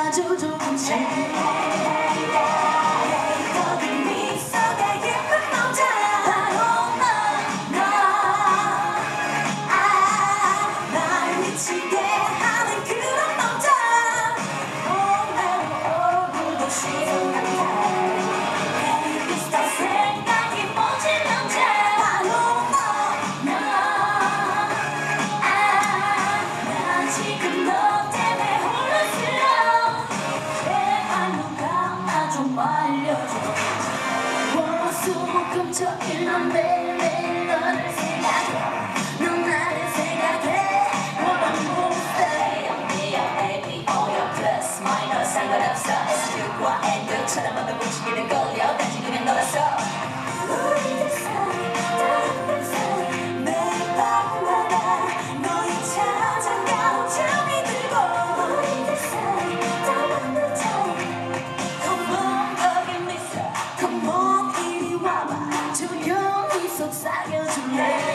아주 좋은 책. Minor 상관없어. S6과 N6처럼 한번 뭉치기는 걸려. 속삭여줄래